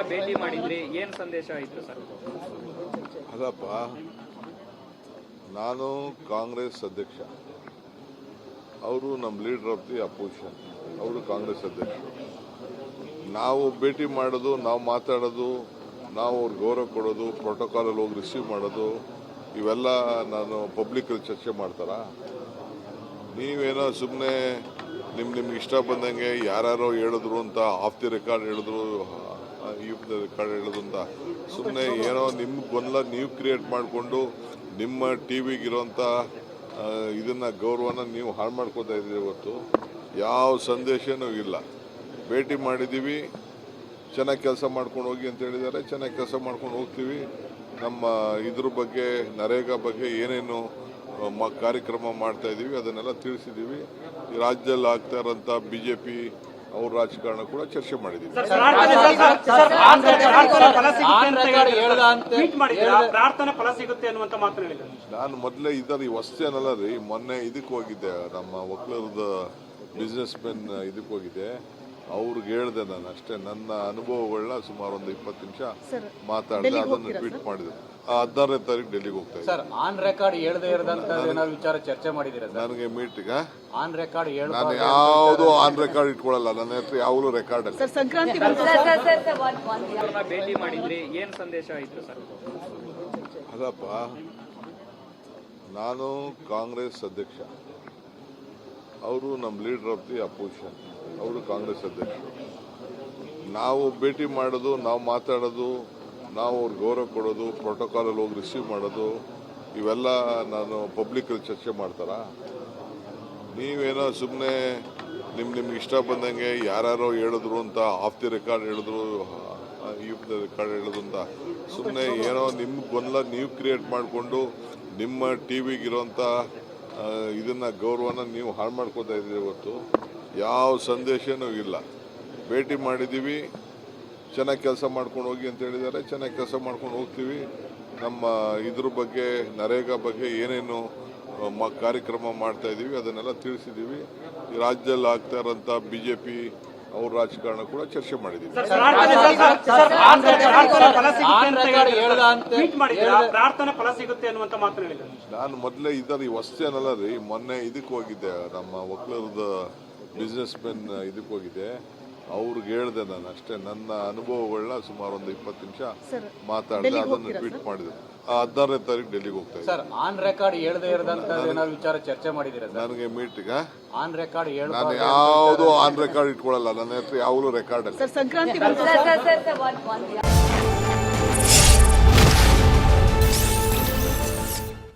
ಅವ್ರನ್ನ ಮಾಡಿದ್ರಿ? ಏನ್ ಸಂದೇಶ ಆಯ್ತು ಸರ್? ಅಲ್ಲಪ್ಪ ನಾನು ಕಾಂಗ್ರೆಸ್ ಅಧ್ಯಕ್ಷ. ಅವರು ನಮ್ಮ ಲೀಡರ್ ಆಫ್ ದಿ ಅಪೋಸಿಷನ್ ಅವರು ಕಾಂಗ್ರೆಸ್ ಅಧ್ಯಕ್ಷರು. ನಾವು ಭೇಟಿ ಮಾಡೋದು, ನಾವು ಮಾತಾಡೋದು, ನಾವು ಅವ್ರಿಗೆ ಗೌರವ ಕೊಡೋದು ಪ್ರೋಟೋಕಾಲಲ್ಲಿ ಹೋಗಿ ರಿಸೀವ್ ಮಾಡೋದು, ಇವೆಲ್ಲ ನಾನು ಪಬ್ಲಿಕಲ್ಲಿ ಚರ್ಚೆ ಮಾಡ್ತಾರಾ? ನೀವೇನೋ ಸುಮ್ಮನೆ ನಿಮ್ ನಿಮ್ಗೆ ಇಷ್ಟ ಬಂದಂಗೆ ಯಾರ್ಯಾರೋ ಹೇಳಿದ್ರು ಅಂತ ಆಫ್ ದಿ ರೆಕಾರ್ಡ್ ಹೇಳಿದ್ರು ಈ ರೆಕಾರ್ಡ್ ಹೇಳಿದ್ರು ಅಂತ. ಸುಮ್ಮನೆ ಏನೋ ನಿಮ್ಮ ಗೊಂದಲ ನೀವು ಕ್ರಿಯೇಟ್ ಮಾಡಿಕೊಂಡು ನಿಮ್ಮ ಟಿ ವಿಗಿರೋಂಥ ಇದನ್ನ ಗೌರವನ ನೀವು ಹಾಳು ಮಾಡ್ಕೋತಾ ಇದ್ದೀರಿ ಇವತ್ತು. ಯಾವ ಸಂದೇಶನೂ ಇಲ್ಲ. ಭೇಟಿ ಮಾಡಿದ್ದೀವಿ ಚೆನ್ನಾಗಿ ಕೆಲಸ ಮಾಡ್ಕೊಂಡು ಹೋಗಿ ಅಂತ ಹೇಳಿದ್ದಾರೆ. ಚೆನ್ನಾಗಿ ಕೆಲಸ ಮಾಡ್ಕೊಂಡು ಹೋಗ್ತೀವಿ. ನಮ್ಮ ಇದ್ರ ಬಗ್ಗೆ, ನರೇಗಾ ಬಗ್ಗೆ ಏನೇನು ಕಾರ್ಯಕ್ರಮ ಮಾಡ್ತಾ ಇದ್ದೀವಿ ಅದನ್ನೆಲ್ಲ ತಿಳಿಸಿದ್ದೀವಿ ಈ ರಾಜ್ಯದಲ್ಲಿ ಆಗ್ತಾ ಇರೋಂಥ ಬಿ ಜೆ ಪಿ ಅವ್ರ ರಾಜಕಾರಣ ಕೂಡ ಚರ್ಚೆ ಮಾಡಿದ್ದೀವಿ ನಾನು ಮೊದಲೇ ಇದರ ಈ ವಸ್ತಿ ಅನ್ನಲ್ಲ ರೀ ಮೊನ್ನೆ ಇದಕ್ಕೆ ಹೋಗಿದ್ದೆ ನಮ್ಮ ಒಕ್ಕಲರದ ಬಿಸ್ನೆಸ್ ಮೆನ್ ಇದಕ್ಕೆ ಹೋಗಿದ್ದೆ. ಅವ್ರಿಗೆ ಹೇಳ್ದೆ ನಾನು ಅಷ್ಟೇ. ನನ್ನ ಅನುಭವಗಳನ್ನ ಸುಮಾರು ಒಂದು ಇಪ್ಪತ್ತು ನಿಮಿಷ ಮಾತಾಡಿದೆ ಅದನ್ನು ಟ್ವೀಟ್ ಮಾಡಿದೆ. ಆ ಹದಿನಾರನೇ ತಾರೀಕು ಡೆಲ್ಲಿಗೆ ಹೋಗ್ತಾ ಇದ್ದೆ ಸರ್ ಆನ್ ರೆಕಾರ್ಡ್ ಹೇಳ್ದೆ ಇರದಂತ ಏನಾದ್ರು ವಿಚಾರ ಚರ್ಚೆ ಮಾಡಿದ್ದೀರಾ ಸರ್? ನನಗೆ ಮೀಟಿಗ ಆನ್ ರೆಕಾರ್ಡ್ ನಾನು ಹೇಳ್ಬಾರ್ದು ಯಾವುದು ಆನ್ ರೆಕಾರ್ಡ್ ಇಟ್ಕೊಳ್ಳಲ್ಲ ನನ್ನ ಹತ್ರ ಯಾವಾಗಲೂ ರೆಕಾರ್ಡ್ ಅಲ್ಲ? ಸರ್ ಸಂಕ್ರಾಂತಿ ಭೇಟಿ ಮಾಡಿದ್ರಿ ಏನ್ ಸಂದೇಶ ಆಯಿತು ಸರ್? ಅಲ್ಲಪ್ಪ ನಾನು ಕಾಂಗ್ರೆಸ್ ಅಧ್ಯಕ್ಷ. ಅವರು ನಮ್ಮ ಲೀಡರ್ ಆಫ್ ದಿ ಅಪೋಸಿಷನ್. ಅವರು ಕಾಂಗ್ರೆಸ್ ಅಧ್ಯಕ್ಷರು. ನಾವು ಭೇಟಿ ಮಾಡೋದು, ನಾವು ಮಾತಾಡೋದು, ನಾವು ಅವ್ರಿಗೆ ಗೌರವ ಕೊಡೋದು ಪ್ರೋಟೋಕಾಲಲ್ಲಿ ಹೋಗಿ ರಿಸೀವ್ ಮಾಡೋದು, ಇವೆಲ್ಲ ನಾನು ಪಬ್ಲಿಕಲ್ಲಿ ಚರ್ಚೆ ಮಾಡ್ತಾರಾ? ನೀವೇನೋ ಸುಮ್ಮನೆ ನಿಮ್ಮ ನಿಮ್ಗೆ ಇಷ್ಟ ಬಂದಂಗೆ ಯಾರ್ಯಾರೋ ಹೇಳಿದ್ರು ಅಂತ ಆಫ್ ದಿ ರೆಕಾರ್ಡ್ ಹೇಳಿದ್ರು, ಈ ರೆಕಾರ್ಡ್ ಹೇಳಿದ್ರು ಅಂತ ಸುಮ್ಮನೆ ಏನೋ ನಿಮ್ಗೆ ಗೊಂದಲ ನೀವು ಕ್ರಿಯೇಟ್ ಮಾಡಿಕೊಂಡು ನಿಮ್ಮ ಟಿ ವಿಗಿರೋಂಥ ಇದನ್ನ ಗೌರವನ ನೀವು ಹಾಳು ಮಾಡ್ಕೋತಾ ಇದ್ದೀರಿ ಇವತ್ತು. ಯಾವ ಸಂದೇಶನೂ ಇಲ್ಲ. ಭೇಟಿ ಮಾಡಿದ್ದೀವಿ ಚೆನ್ನಾಗಿ ಕೆಲಸ ಮಾಡ್ಕೊಂಡು ಹೋಗಿ ಅಂತ ಹೇಳಿದ್ದಾರೆ. ಚೆನ್ನಾಗಿ ಕೆಲಸ ಮಾಡ್ಕೊಂಡು ಹೋಗ್ತೀವಿ. ನಮ್ಮ ಇದ್ರ ಬಗ್ಗೆ ನರೇಗಾ ಬಗ್ಗೆ ಏನೇನು ಮ- ಕಾರ್ಯಕ್ರಮ ಮಾಡ್ತಾ ಇದ್ದೀವಿ ಅದನ್ನೆಲ್ಲ ತಿಳಿಸಿದ್ದೀವಿ ಈ ರಾಜ್ಯದಲ್ಲಿ ಆಗ್ತಾ ಇರೋಂಥ ಬಿ ಜೆ ಪಿ ಅವ್ರ ರಾಜಕಾರಣ ಕೂಡ ಚರ್ಚೆ ಮಾಡಿದ್ದೀವಿ ನಾನು ಮೊದಲೇ ಇದರ ಈ ವಸ್ತು ಏನಲ್ಲ ರೀ ಮೊನ್ನೆ ಇದಕ್ಕೆ ಹೋಗಿದ್ದೆ ನಮ್ಮ ಒಕ್ಕಲರದ ಬಿಸ್ನೆಸ್ ಮೆನ್ ಇದಕ್ಕೆ ಹೋಗಿದೆ ಅವ್ರಿಗೆ ಹೇಳಿದೆ ನಾನು ಅಷ್ಟೇ ನನ್ನ ಅನುಭವಗಳನ್ನ ಸುಮಾರು ಒಂದು ಇಪ್ಪತ್ತು ನಿಮಿಷ ಮಾತಾಡಿದೆ ಅದನ್ನು ಟ್ವೀಟ್ ಮಾಡಿದೆ ಆ ಹದಿನಾರನೇ ತಾರೀಕು ಡೆಲ್ಲಿಗೆ ಹೋಗ್ತಾ ಸರ್ ಆನ್ ರೆಕಾರ್ಡ್ ಹೇಳ್ದೆ ಇರದಂತ ಏನಾದ್ರು ವಿಚಾರ ಚರ್ಚೆ ಮಾಡಿದಿರ ಸರ್ ನನಗೆ ಮೀಟಿಗ ಆನ್ ರೆಕಾರ್ಡ್ ನಾನು ಹೇಳ್ಬಾರ್ದು ಯಾವುದು ಆನ್ ರೆಕಾರ್ಡ್ ಇಟ್ಕೊಳ್ಳಲ್ಲ ನನ್ನ ಹತ್ರ ಯಾವಾಗಲೂ ರೆಕಾರ್ಡ್ ಅಲ್ಲ ಸರ್ ಸಂಕ್ರಾಂತಿ